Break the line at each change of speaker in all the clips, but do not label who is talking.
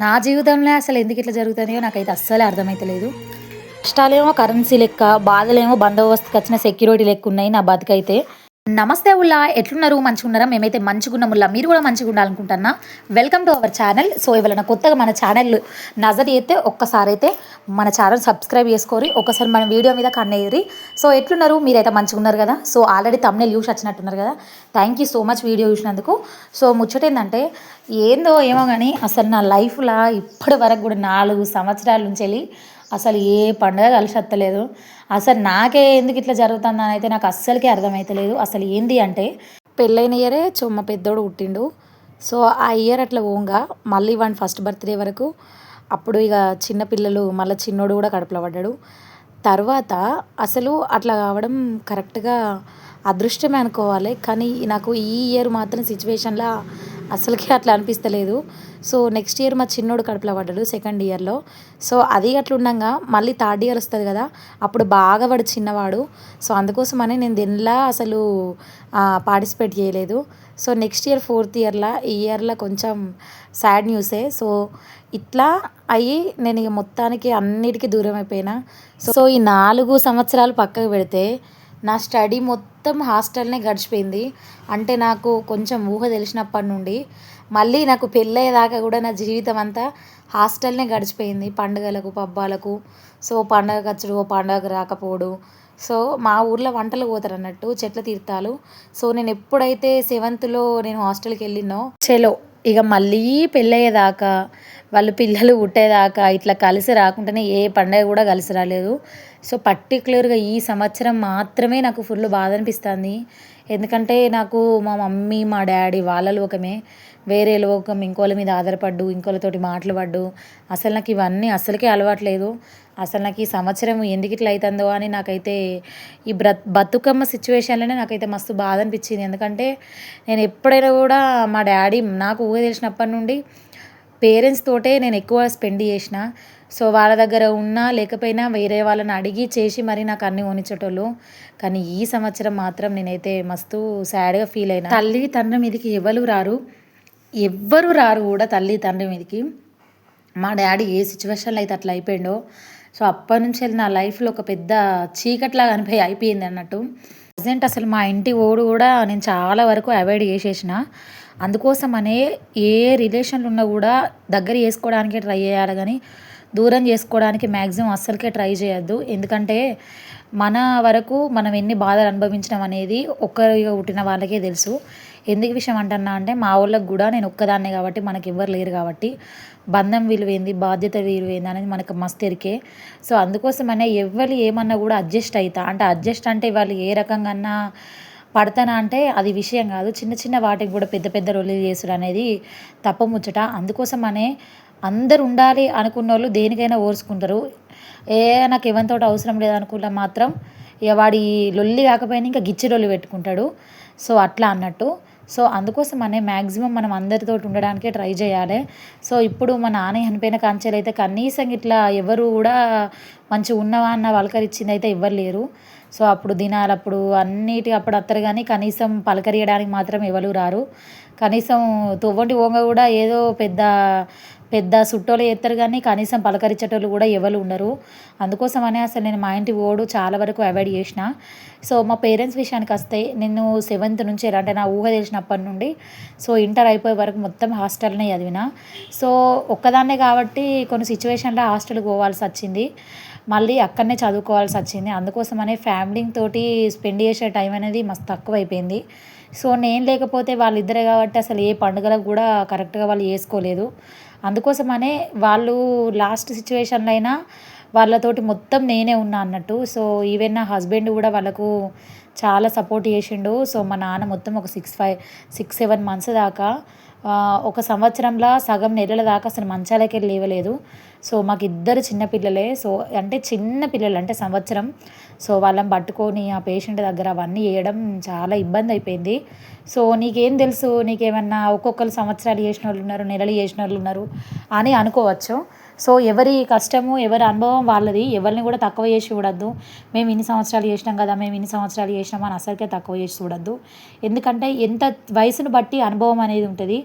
నా జీవితంలో అసలు ఎందుకు ఇట్లా జరుగుతుందో నాకైతే అస్సలే అర్థమైతలేదు కష్టాలేమో కరెన్సీ లెక్క బాధలేమో బందోబస్తుకి వచ్చిన సెక్యూరిటీ లెక్క ఉన్నాయి నా బతుకైతే. నమస్తే ఉల్లా ఎట్లున్నారు? మంచిగున్నారా? మేమైతే మంచిగా మీరు కూడా మంచిగా ఉండాలనుకుంటున్నా welcome to our channel so ఇవాళ కొత్తగా మన ఛానల్ నజర్ అయితే ఒక్కసారి అయితే మన ఛానల్ సబ్స్క్రైబ్ చేసుకోరి. ఒకసారి మన వీడియో మీద కన్నేయరి. సో ఎట్లున్నారు? మీరైతే మంచిగా ఉన్నారు కదా? సో ఆల్రెడీ తమ్నే యూస్ వచ్చినట్టున్నారు కదా? Thank you so much video చూసినందుకు. సో ముచ్చట ఏంటంటే ఏందో ఏమో కానీ అసలు నా లైఫ్లో ఇప్పటి వరకు కూడా నాలుగు సంవత్సరాల నుంచి వెళ్ళి అసలు ఏ పండుగ కలిసి అసలు నాకే ఎందుకు ఇట్లా జరుగుతుందని అయితే నాకు అస్సలకే అర్థమవుతలేదు అసలు ఏంది అంటే పెళ్ళైన ఇయరే చొమ్మ పెద్దోడు పుట్టిండు. సో ఆ ఇయర్ అట్లా ఓంగా మళ్ళీ వాడి ఫస్ట్ బర్త్డే వరకు అప్పుడు ఇక చిన్నపిల్లలు మళ్ళీ చిన్నోడు కూడా కడుపులో పడ్డాడు. తర్వాత అసలు అట్లా కావడం కరెక్ట్గా అదృష్టమే అనుకోవాలి. కానీ నాకు ఈ ఇయర్ మాత్రం సిచ్యువేషన్లో అసలుకి అట్లా అనిపిస్తలేదు. సో నెక్స్ట్ ఇయర్ మా చిన్నోడు కడుపులో పడ్డాడు సెకండ్ ఇయర్లో సో అది అట్లా ఉండగా మళ్ళీ థర్డ్ ఇయర్ వస్తుంది కదా అప్పుడు బాగా వాడు చిన్నవాడు. సో అందుకోసమని నేను దీనిలా అసలు పార్టిసిపేట్ చేయలేదు. సో నెక్స్ట్ ఇయర్ ఫోర్త్ ఇయర్లో ఈ ఇయర్లో కొంచెం సాడ్ న్యూసే సో ఇట్లా అయ్యి నేను ఇక మొత్తానికి అన్నిటికీ దూరం అయిపోయినా. సో ఈ నాలుగు సంవత్సరాలు పక్కకు పెడితే నా స్టడీ మొత్తం హాస్టల్నే గడిచిపోయింది. అంటే నాకు కొంచెం ఊహ తెలిసినప్పటి నుండి మళ్ళీ నాకు పెళ్ళయ్యేదాకా కూడా నా జీవితం అంతా హాస్టల్నే గడిచిపోయింది. పండుగలకు పబ్బాలకు. సో పండగ ఖర్చుడు పండగకు రాకపోవడు సో మా ఊర్లో వంటలు పోతారు అన్నట్టు చెట్ల తీర్థాలు. సో నేను ఎప్పుడైతే సెవెంత్లో నేను హాస్టల్కి వెళ్ళినో చెలో. ఇక మళ్ళీ పెళ్ళయ్యేదాకా వాళ్ళు పిల్లలు పుట్టేదాకా ఇట్లా కలిసి రాకుండానే ఏ పండగ కూడా కలిసి రాలేదు. సో పర్టికులర్గా ఈ సంవత్సరం మాత్రమే నాకు ఫుల్ బాధ అనిపిస్తుంది. ఎందుకంటే నాకు మా మమ్మీ మా డాడీ వాళ్ళ లోకమే. వేరే లోకం ఇంకోళ్ళ మీద ఆధారపడ్డు ఇంకోళ్ళతోటి మాటలు పడ్డు అసలు నాకు ఇవన్నీ అసలుకే అలవాట్లేదు. అసలు నాకు ఈ సంవత్సరం ఎందుకు ఇట్లా అవుతుందో అని నాకైతే ఈ బ్ర బతుకమ్మ సిచ్యువేషన్లోనే నాకైతే మస్తు బాధ అనిపించింది. ఎందుకంటే నేను ఎప్పుడైనా కూడా మా డాడీ నాకు ఊహ తెలిసినప్పటి నుండి పేరెంట్స్ తోటే నేను ఎక్కువ స్పెండ్ చేసిన. సో వాళ్ళ దగ్గర ఉన్నా లేకపోయినా వేరే వాళ్ళని అడిగి చేసి మరి నాకు అన్ని కొనిచ్చేటోళ్ళు కానీ ఈ సంవత్సరం మాత్రం నేనైతే మస్తు సాడ్గా ఫీల్ అయినా. తల్లి తండ్రి మీదకి ఎవరు రారు? ఎవ్వరు రారు కూడా తల్లి తండ్రి మీదకి. మా డాడీ ఏ సిచ్యువేషన్లో అయితే అట్లా అయిపోయిండో. సో అప్పటి నుంచి నా లైఫ్లో ఒక పెద్ద చీకట్లాగా అనిపోయి అయిపోయింది అన్నట్టు. ప్రజెంట్ అసలు మా ఇంటి ఓడు కూడా నేను చాలా వరకు అవాయిడ్ చేసేసిన. అందుకోసమనే ఏ రిలేషన్లు ఉన్నా కూడా దగ్గర చేసుకోవడానికే ట్రై చేయాలి కానీ దూరం చేసుకోవడానికి మ్యాక్సిమం అస్సలకే ట్రై చేయొద్దు. ఎందుకంటే మన వరకు మనం ఎన్ని బాధలు అనుభవించడం అనేది ఒక్కరిగా పుట్టిన వాళ్ళకే తెలుసు. ఎందుకు విషయం అంటున్నా అంటే మా వాళ్ళకి కూడా నేను ఒక్కదాన్నే కాబట్టి మనకి ఎవ్వరు లేరు కాబట్టి బంధం విలువైంది బాధ్యత విలువైంది అనేది మనకు మస్తు ఎరికే. సో అందుకోసమనే ఎవరు ఏమన్నా కూడా అడ్జస్ట్ అవుతా అంటే అడ్జస్ట్ అంటే వాళ్ళు ఏ రకంగా పడతానా అంటే అది విషయం కాదు. చిన్న చిన్న వాటికి కూడా పెద్ద పెద్ద రొల్లు చేసుడు అనేది తప్ప ముచ్చట. అందుకోసం అనే అందరు ఉండాలి అనుకున్న వాళ్ళు దేనికైనా ఓర్చుకుంటారు. ఏ నాకు ఎవరితో అవసరం లేదనుకున్న మాత్రం ఇక వాడి లొల్లి కాకపోయినా ఇంకా గిచ్చి లొల్లి పెట్టుకుంటాడు. సో అట్లా అన్నట్టు. సో అందుకోసం అనే మ్యాక్సిమం మనం అందరితో ఉండడానికే ట్రై చేయాలి. సో ఇప్పుడు మా నాన్న చనిపోయిన కాంచెలు అయితే కనీసం ఇట్లా ఎవరు కూడా మంచిగా ఉన్నవా అన్న వాళ్ళకరిచ్చింది అయితే ఎవ్వరు లేరు. సో అప్పుడు దినాలప్పుడు అన్నిటి అప్పుడు అత్తరు కానీ కనీసం పలకరియడానికి మాత్రం ఎవరు రారు. కనీసం తొవ్వంటి ఓంగ కూడా ఏదో పెద్ద పెద్ద సుట్టోలు చేస్తారు కానీ కనీసం పలకరించేటోళ్ళు కూడా ఎవరు ఉండరు. అందుకోసమనే అసలు నేను మా ఇంటి ఓడు చాలా వరకు అవాయిడ్ చేసిన. సో మా పేరెంట్స్ విషయానికి వస్తే నేను సెవెంత్ నుంచి అంటే నా ఊహ తెలిసినప్పటి నుండి సో ఇంటర్ అయిపోయే వరకు మొత్తం హాస్టల్నే చదివిన. సో ఒక్కదాన్నే కాబట్టి కొన్ని సిచ్యువేషన్లో హాస్టల్కి పోవాల్సి వచ్చింది. మళ్ళీ అక్కడనే చదువుకోవాల్సి వచ్చింది అందుకోసమనే ఫ్యామిలీ తోటి స్పెండ్ చేసే టైం అనేది మస్తు తక్కువ అయిపోయింది సో నేను లేకపోతే వాళ్ళిద్దరే కాబట్టి అసలు ఏ పండుగలకు కూడా కరెక్ట్గా వాళ్ళు చేసుకోలేదు. అందుకోసమనే వాళ్ళు లాస్ట్ సిచ్యువేషన్లో అయినా వాళ్ళతోటి మొత్తం నేనే ఉన్నా అన్నట్టు. సో ఈవెన్ నా హస్బెండ్ కూడా వాళ్ళకు చాలా సపోర్ట్ చేసిండు. సో మా నాన్న మొత్తం ఒక six five six seven months దాకా ఒక సంవత్సరంలో సగం నెలల దాకా అసలు మంచాలకి లేవలేదు. సో మాకు ఇద్దరు చిన్నపిల్లలే సో అంటే చిన్న పిల్లలు అంటే సంవత్సరం. సో వాళ్ళని పట్టుకొని ఆ పేషెంట్ దగ్గర అవన్నీ వేయడం చాలా ఇబ్బంది అయిపోయింది సో నీకేం తెలుసు? నీకేమన్నా ఒక్కొక్కరు సంవత్సరాలు చేసిన వాళ్ళు ఉన్నారు నెలలు చేసిన వాళ్ళు ఉన్నారు అని అనుకోవచ్చు. సో ఎవరి కష్టము ఎవరి అనుభవం వాళ్ళది. ఎవరిని కూడా తక్కువ చేసి చూడద్దు. మేము ఇన్ని సంవత్సరాలు చేసినాం కదా మేము ఇన్ని సంవత్సరాలు చేసినాం అని అసలుకే తక్కువ చేసి చూడద్దు. ఎందుకంటే ఎంత వయసును బట్టి అనుభవం అనేది ఉంటుంది.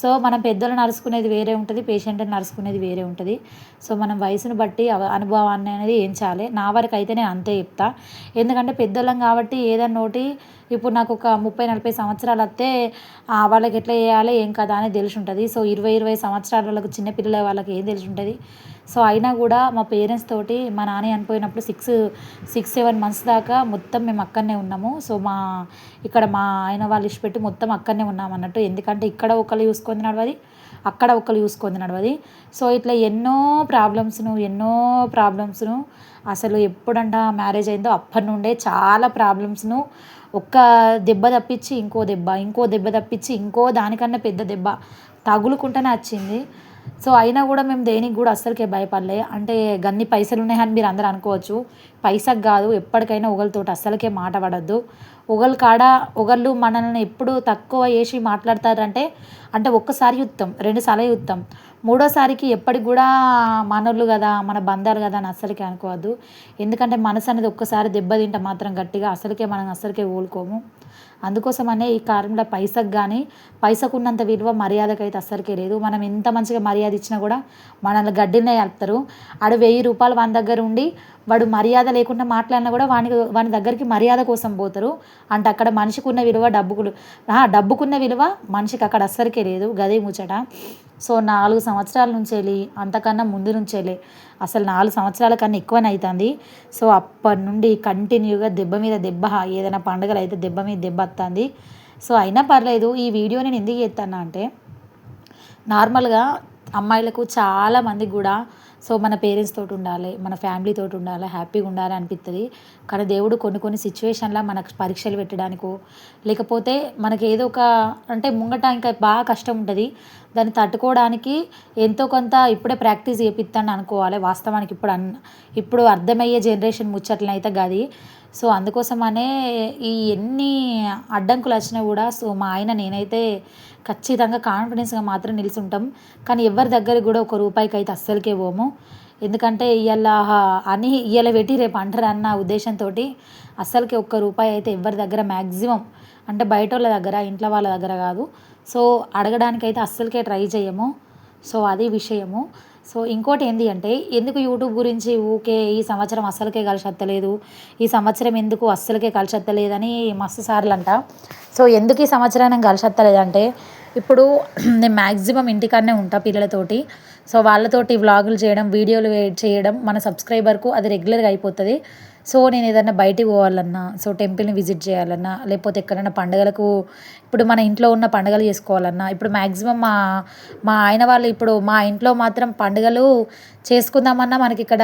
సో మనం పెద్దలు నడుచుకునేది వేరే ఉంటుంది పేషెంట్ని నడుచుకునేది వేరే ఉంటుంది. సో మనం వయసును బట్టి అనుభవాన్ని అనేది ఏం చేయాలి నా వరకు అయితే నేను అంతే చెప్తా. ఎందుకంటే పెద్దోళ్ళం కాబట్టి ఏదన్నా ఒకటి ఇప్పుడు నాకు ఒక ముప్పై నలభై సంవత్సరాలు వస్తే వాళ్ళకి ఎట్లా చేయాలి ఏం కదా అని తెలిసి ఉంటుంది సో ఇరవై ఇరవై సంవత్సరాల వాళ్ళకి చిన్నపిల్లల వాళ్ళకి ఏం తెలిసి ఉంటుంది సో అయినా కూడా మా పేరెంట్స్ తోటి మా నాన్న అనిపోయినప్పుడు సిక్స్ సిక్స్ సెవెన్ మంత్స్ దాకా మొత్తం మేము అక్కడనే ఉన్నాము. సో మా ఇక్కడ మా ఆయన వాళ్ళు ఇష్టపెట్టి మొత్తం అక్కడనే ఉన్నాం అన్నట్టు. ఎందుకంటే ఇక్కడ ఒకళ్ళు చూసుకొని నడవది అక్కడ ఒకళ్ళు చూసుకొని నడవది. సో ఇట్లా ఎన్నో ప్రాబ్లమ్స్ను ఎన్నో ప్రాబ్లమ్స్ను అసలు ఎప్పుడంట మ్యారేజ్ అయిందో అప్పటి నుండే చాలా ప్రాబ్లమ్స్ను. ఒక్క దెబ్బ తప్పించి ఇంకో దెబ్బ ఇంకో దెబ్బ తప్పించి ఇంకో దానికన్నా పెద్ద దెబ్బ తగులుకుంటేనే వచ్చింది. సో అయినా కూడా మేము దేనికి కూడా అస్సలకే భయపడలే. అంటే గన్ని పైసలు ఉన్నాయని మీరు అందరూ అనుకోవచ్చు. పైసకు కాదు ఎప్పటికైనా ఒకరితోటి అస్సలకే మాట పడద్దు. ఒకళ్ళ కాడ ఒకళ్ళు మనల్ని ఎప్పుడు తక్కువ చేసి మాట్లాడతారంటే అంటే ఒక్కసారి యుద్ధం రెండుసార్లు యుద్ధం. మూడోసారికి ఎప్పటికి కూడా మనోళ్ళు కదా మన బంధాలు కదా అని అస్సలకి అనుకోవద్దు. ఎందుకంటే మనసు అనేది ఒక్కసారి దెబ్బతింటే మాత్రం గట్టిగా అసలుకే మనం అస్సలకే ఓలుకోము అందుకోసమనే ఈ కాలంలో పైసకు కానీ పైసకు ఉన్నంత విలువ మర్యాదకైతే అస్సలకే లేదు. మనం ఎంత మంచిగా మర్యాద ఇచ్చినా కూడా మనల్ని గడ్డినే వేస్తారు ఆడు వెయ్యి రూపాయలు వాని దగ్గర ఉండి వాడు మర్యాద లేకుండా మాట్లాడినా కూడా వాని వాని దగ్గరికి మర్యాద కోసం పోతారు. అంటే అక్కడ మనిషికి ఉన్న విలువ డబ్బుకు డబ్బుకున్న విలువ మనిషికి అక్కడ అస్సలకే లేదు. గదే ముచ్చట. సో నాలుగు సంవత్సరాల నుంచి వెళ్ళి అంతకన్నా ముందు నుంచేలే అసలు నాలుగు సంవత్సరాల కన్నా ఎక్కువనే అవుతుంది సో అప్పటి నుండి కంటిన్యూగా దెబ్బ మీద దెబ్బ ఏదైనా పండుగలు అయితే దెబ్బ మీద దెబ్బ వస్తుంది సో అయినా పర్లేదు ఈ వీడియో నేను ఎందుకు చేస్తాను అంటే నార్మల్గా అమ్మాయిలకు చాలామంది కూడా సో మన పేరెంట్స్ తోటి ఉండాలి మన ఫ్యామిలీ తోటి ఉండాలి హ్యాపీగా ఉండాలి అనిపిస్తుంది కానీ దేవుడు కొన్ని కొన్ని సిచ్యువేషన్లో మనకు పరీక్షలు పెట్టడానికో లేకపోతే మనకి ఏదో ఒక అంటే ముంగట ఇంకా బాగా కష్టం ఉంటుంది. దాన్ని తట్టుకోవడానికి ఎంతో కొంత ఇప్పుడే ప్రాక్టీస్ చేపిస్తాను అనుకోవాలి. వాస్తవానికి ఇప్పుడు అన్ ఇప్పుడు అర్థమయ్యే జనరేషన్ ముచ్చట్లనైతే గది. సో అందుకోసమనే ఈ ఎన్ని అడ్డంకులు వచ్చినా కూడా సో మా ఆయన నేనైతే ఖచ్చితంగా కాన్ఫిడెన్స్గా మాత్రం నిలుచుంటాం కానీ ఎవరి దగ్గర కూడా ఒక రూపాయికి అయితే అస్సలకే పోము. ఎందుకంటే ఇవాళ అని ఇవాళ పెట్టి రేపు అంటారు అన్న ఉద్దేశంతో అస్సలకి ఒక్క రూపాయి అయితే ఎవరి దగ్గర మ్యాక్సిమం అంటే బయట వాళ్ళ దగ్గర ఇంట్లో వాళ్ళ దగ్గర కాదు. సో అడగడానికైతే అస్సలకే ట్రై చేయము. సో అది విషయము. సో ఇంకోటి ఏంటి అంటే ఎందుకు యూట్యూబ్ గురించి ఊకే ఈ సంవత్సరం అస్సలకే కలిసి ఈ సంవత్సరం ఎందుకు అస్సలకే కలిసి మస్తు సార్లు అంట సో ఎందుకు ఈ సంవత్సరం నేను కలిసి ఇప్పుడు నేను మ్యాక్సిమం ఇంటికాడనే ఉంటా పిల్లలతోటి. సో వాళ్ళతోటి వ్లాగులు చేయడం వీడియోలు చేయడం మన సబ్స్క్రైబర్కు అది రెగ్యులర్గా అయిపోతుంది. సో నేను ఏదైనా బయటికి పోవాలన్నా సో టెంపుల్ని విజిట్ చేయాలన్నా లేకపోతే ఎక్కడైనా పండుగలకు ఇప్పుడు మన ఇంట్లో ఉన్న పండుగలు చేసుకోవాలన్నా ఇప్పుడు మ్యాక్సిమం మా మా ఆయన వాళ్ళు ఇప్పుడు మా ఇంట్లో మాత్రం పండుగలు చేసుకుందామన్నా మనకి ఇక్కడ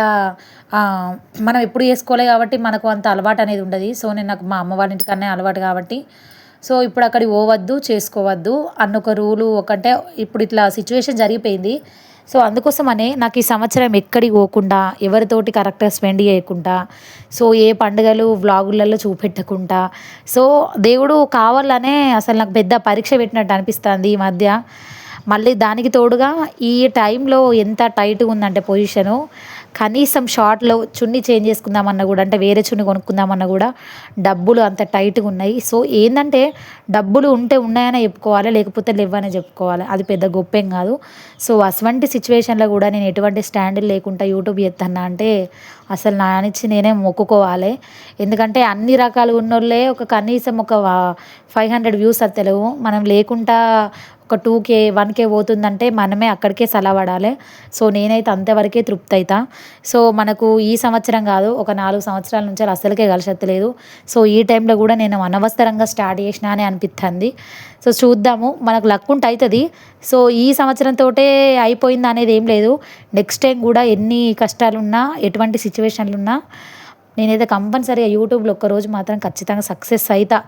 మనం ఎప్పుడు చేసుకోలే కాబట్టి మనకు అంత అలవాటు అనేది ఉండదు. సో నేను నాకు మా అమ్మ వాళ్ళ ఇంటికన్నా అలవాటు కాబట్టి సో ఇప్పుడు అక్కడికి పోవద్దు చేసుకోవద్దు అన్న ఒక రూలు ఒకటే. ఇప్పుడు ఇట్లా సిచ్యువేషన్ జరిగిపోయింది. సో అందుకోసమనే నాకు ఈ సంవత్సరం ఎక్కడికి పోకుండా ఎవరితోటి కరెక్ట్గా స్పెండ్ చేయకుండా సో ఏ పండుగలు వ్లాగులలో చూపెట్టకుండా సో దేవుడు కావాలనే అసలు నాకు పెద్ద పరీక్ష పెట్టినట్టు అనిపిస్తుంది ఈ మధ్య. మళ్ళీ దానికి తోడుగా ఈ టైంలో ఎంత టైట్గా ఉందంటే పొజిషను కనీసం షార్ట్లో చున్నీ చేంజ్ చేసుకుందామన్నా కూడా అంటే వేరే చున్నీ కొనుక్కుందామన్నా కూడా డబ్బులు అంత టైట్గా ఉన్నాయి. సో ఏంటంటే డబ్బులు ఉంటే ఉన్నాయనే చెప్పుకోవాలి లేకపోతే లేవనే చెప్పుకోవాలి. అది పెద్ద గొప్పేం కాదు. సో అటువంటి సిచ్యువేషన్లో కూడా నేను ఎటువంటి స్టాండ్ లేకుండా యూట్యూబ్ చేస్తాను అంటే అసలు నా నుంచి నేనే మొక్కుకోవాలి. ఎందుకంటే అన్ని రకాలు ఉన్నోళ్ళే ఒక కనీసం ఒక ఫైవ్ హండ్రెడ్ వ్యూస్ వస్తలేవు మనం లేకుండా ఒక టూ కే వన్ కే పోతుందంటే మనమే అక్కడికే సలవడాలి. సో నేనైతే అంతవరకే తృప్తి అవుతా సో మనకు ఈ సంవత్సరం కాదు ఒక నాలుగు సంవత్సరాల నుంచి అసలుకే కలిసెత్తలేదు. సో ఈ టైంలో కూడా నేను అనవసరంగా స్టార్ట్ చేసిన అని అనిపిస్తుంది సో చూద్దాము మనకు లక్ ఉంటే అవుతుంది సో ఈ సంవత్సరంతో అయిపోయింది అనేది ఏం లేదు. నెక్స్ట్ టైం కూడా ఎన్ని కష్టాలున్నా ఎటువంటి సిచ్యువేషన్లు ఉన్నా నేనైతే కంపల్సరీగా యూట్యూబ్లో ఒక్కరోజు మాత్రం ఖచ్చితంగా సక్సెస్ అవుతా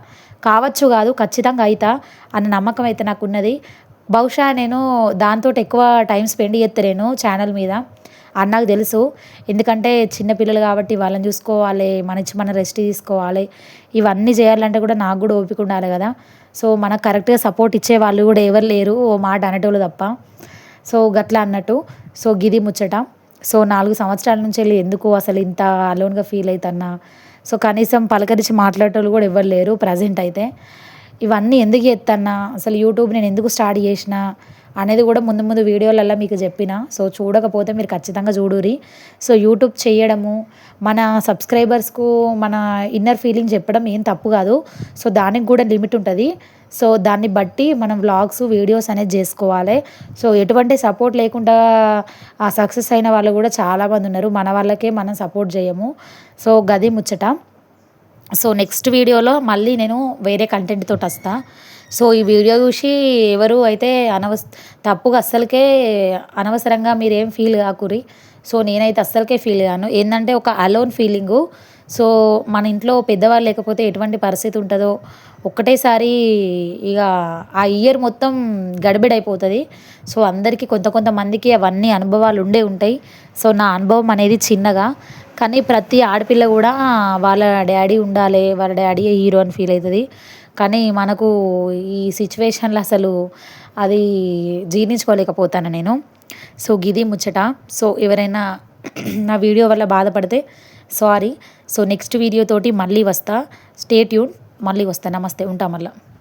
కావచ్చు కాదు ఖచ్చితంగా అవుతా అన్న నమ్మకం అయితే నాకు ఉన్నది బహుశా నేను దాంతో ఎక్కువ టైం స్పెండ్ చేస్తాను ఛానల్ మీద. అన్నకు తెలుసు. ఎందుకంటే చిన్నపిల్లలు కాబట్టి వాళ్ళని చూసుకోవాలి మన మన రెస్ట్ తీసుకోవాలి. ఇవన్నీ చేయాలంటే కూడా నాకు కూడా ఓపిక ఉండాలి కదా. సో మనకు కరెక్ట్గా సపోర్ట్ ఇచ్చే వాళ్ళు కూడా ఎవరు లేరు. ఓ మాట అనేటోళ్ళు తప్ప. సో గట్లా అన్నట్టు. సో గిది ముచ్చట. సో నాలుగు సంవత్సరాల నుంచి వెళ్ళి ఎందుకు అసలు ఇంత అలోన్గా ఫీల్ అవుతున్నా సో కనీసం పలకరించి మాట్లాడేటోళ్ళు కూడా ఎవరు లేరు ప్రజెంట్ అయితే. ఇవన్నీ ఎందుకు ఎత్తన్నా అసలు యూట్యూబ్ నేను ఎందుకు స్టార్ట్ చేసిన? అనేది కూడా ముందు ముందు వీడియోలలో మీకు చెప్పిన. సో చూడకపోతే మీరు ఖచ్చితంగా చూడురి సో యూట్యూబ్ చేయడము మన సబ్స్క్రైబర్స్కు మన ఇన్నర్ ఫీలింగ్ చెప్పడం ఏం తప్పు కాదు. సో దానికి కూడా లిమిట్ ఉంటుంది. సో దాన్ని బట్టి మనం వ్లాగ్స్ వీడియోస్ అనేది చేసుకోవాలి. సో ఎటువంటి సపోర్ట్ లేకుండా ఆ సక్సెస్ అయిన వాళ్ళు కూడా చాలామంది ఉన్నారు. మన వాళ్ళకే మనం సపోర్ట్ చేయము. సో గది ముచ్చట. సో నెక్స్ట్ వీడియోలో మళ్ళీ నేను వేరే కంటెంట్ తోటి సో ఈ వీడియో చూసి ఎవరు అయితే అనవస తప్పుగా అస్సలకే అనవసరంగా మీరేం ఫీల్ కాకురి సో నేనైతే అస్సలకే ఫీల్ కాను. ఏంటంటే ఒక అలోన్ ఫీలింగు. సో మన ఇంట్లో పెద్దవాళ్ళు లేకపోతే ఎటువంటి పరిస్థితి ఉంటుందో ఒక్కటేసారి ఇక ఆ ఇయర్ మొత్తం గడిబిడైపోతుంది. సో అందరికీ కొంత కొంతమందికి అవన్నీ అనుభవాలు ఉండే ఉంటాయి. సో నా అనుభవం అనేది చిన్నగా. కానీ ప్రతి ఆడపిల్ల కూడా వాళ్ళ డాడీ ఉండాలి వాళ్ళ డాడీ హీరో అని ఫీల్ అవుతుంది కానీ మనకు ఈ సిచ్యువేషన్లో అసలు అది జీర్ణించుకోలేకపోతాను నేను. సో గిది ముచ్చట. సో ఎవరైనా నా వీడియో వల్ల బాధపడితే సారీ. సో నెక్స్ట్ వీడియోతోటి మళ్ళీ వస్తా. Stay tune. మళ్ళీ వస్తా. నమస్తే. ఉంటా మళ్ళీ.